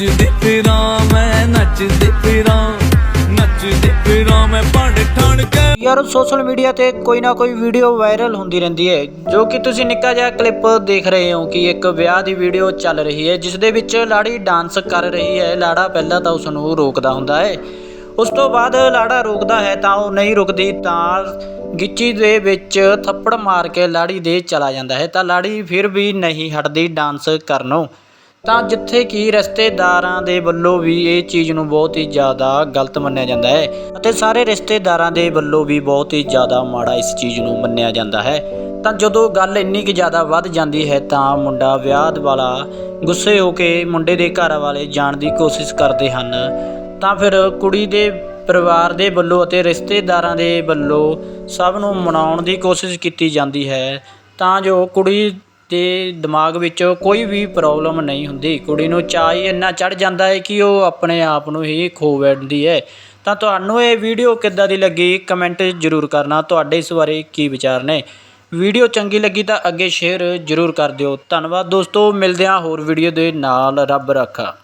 ਨੱਚਦੀ ਫਿਰਾਂ, ਮੈਂ ਨੱਚਦੀ ਫਿਰਾਂ ਨੱਚਦੀ ਫਿਰਾਂ, ਮੈਂ ਪੜ ਠਣ ਕੇ। ਯਾਰ ਸੋਸ਼ਲ ਮੀਡੀਆ ਤੇ ਕੋਈ ਨਾ ਕੋਈ ਵੀਡੀਓ ਵਾਇਰਲ ਹੁੰਦੀ ਰਹਿੰਦੀ ਹੈ, ਜੋ ਕਿ ਤੁਸੀਂ ਨਿੱਕਾ ਜਿਹਾ ਕਲਿੱਪ ਦੇਖ ਰਹੇ ਹੋ ਕਿ ਇੱਕ ਵਿਆਹ ਦੀ ਵੀਡੀਓ ਚੱਲ ਰਹੀ ਹੈ, ਜਿਸ ਦੇ ਵਿੱਚ ਲਾੜੀ ਡਾਂਸ ਕਰ ਰਹੀ ਹੈ, ਲਾੜਾ ਪਹਿਲਾਂ ਤਾਂ ਉਸ ਨੂੰ ਰੋਕਦਾ ਹੁੰਦਾ ਹੈ। ਉਸ ਤੋਂ ਬਾਅਦ ਲਾੜਾ ਰੋਕਦਾ ਹੈ, ਤਾਂ ਉਹ ਨਹੀਂ ਰੁਕਦੀ, ਤਾਂ ਗਿੱਚੀ ਦੇ ਵਿੱਚ ਥੱਪੜ ਮਾਰ ਕੇ ਲਾੜੀ ਦੇ ਚਲਾ ਜਾਂਦਾ ਹੈ, ਤਾਂ ਲਾੜੀ ਫਿਰ ਵੀ ਨਹੀਂ ਹਟਦੀ ਡਾਂਸ ਕਰਨੋਂ ਤਾਂ ਜਿੱਥੇ ਕਿ ਰਿਸ਼ਤੇਦਾਰਾਂ ਦੇ ਵੱਲੋਂ ਵੀ ਇਹ ਚੀਜ਼ ਨੂੰ ਬਹੁਤ ਹੀ ਜ਼ਿਆਦਾ ਗਲਤ ਮੰਨਿਆ ਜਾਂਦਾ ਹੈ ਅਤੇ ਸਾਰੇ ਰਿਸ਼ਤੇਦਾਰਾਂ ਦੇ ਵੱਲੋਂ ਵੀ ਬਹੁਤ ਹੀ ਜ਼ਿਆਦਾ ਮਾੜਾ ਇਸ ਚੀਜ਼ ਨੂੰ ਮੰਨਿਆ ਜਾਂਦਾ ਹੈ। ਤਾਂ ਜਦੋਂ ਗੱਲ ਇੰਨੀ ਕਿ ਜ਼ਿਆਦਾ ਵੱਧ ਜਾਂਦੀ ਹੈ ਤਾਂ ਮੁੰਡਾ ਵਿਆਹ ਵਾਲਾ ਗੁੱਸੇ ਹੋ ਕੇ ਮੁੰਡੇ ਦੇ ਘਰ ਵਾਲੇ ਜਾਣ ਦੀ ਕੋਸ਼ਿਸ਼ ਕਰਦੇ ਹਨ। ਤਾਂ ਫਿਰ ਕੁੜੀ ਦੇ ਪਰਿਵਾਰ ਦੇ ਵੱਲੋਂ ਅਤੇ ਰਿਸ਼ਤੇਦਾਰਾਂ ਦੇ ਵੱਲੋਂ ਸਭ ਨੂੰ ਮਨਾਉਣ ਦੀ ਕੋਸ਼ਿਸ਼ ਕੀਤੀ ਜਾਂਦੀ ਹੈ। ਤਾਂ ਜੋ ਕੁੜੀ ਦੇ ਦਿਮਾਗ ਵਿੱਚ ਕੋਈ ਵੀ ਪ੍ਰੋਬਲਮ ਨਹੀਂ ਹੁੰਦੀ। ਕੁੜੀ ਨੂੰ ਚਾਅ ਹੀ ਇੰਨਾ ਚੜ੍ਹ ਜਾਂਦਾ ਹੈ ਕਿ ਉਹ ਆਪਣੇ ਆਪ ਨੂੰ ਹੀ ਖੋ ਬੈਠਦੀ ਹੈ। ਤਾਂ ਤੁਹਾਨੂੰ ਇਹ ਵੀਡੀਓ ਕਿੱਦਾਂ ਦੀ ਲੱਗੀ? ਕਮੈਂਟ ਜ਼ਰੂਰ ਕਰਨਾ। ਤੁਹਾਡੇ ਇਸ ਬਾਰੇ ਕੀ ਵਿਚਾਰ ਨੇ? ਵੀਡੀਓ ਚੰਗੀ ਲੱਗੀ ਤਾਂ ਅੱਗੇ ਸ਼ੇਅਰ ਜ਼ਰੂਰ ਕਰ ਦਿਓ। ਧੰਨਵਾਦ ਦੋਸਤੋ। ਮਿਲਦੇ ਹਾਂ ਹੋਰ ਵੀਡੀਓ ਦੇ ਨਾਲ। ਰੱਬ ਰਾਖਾ।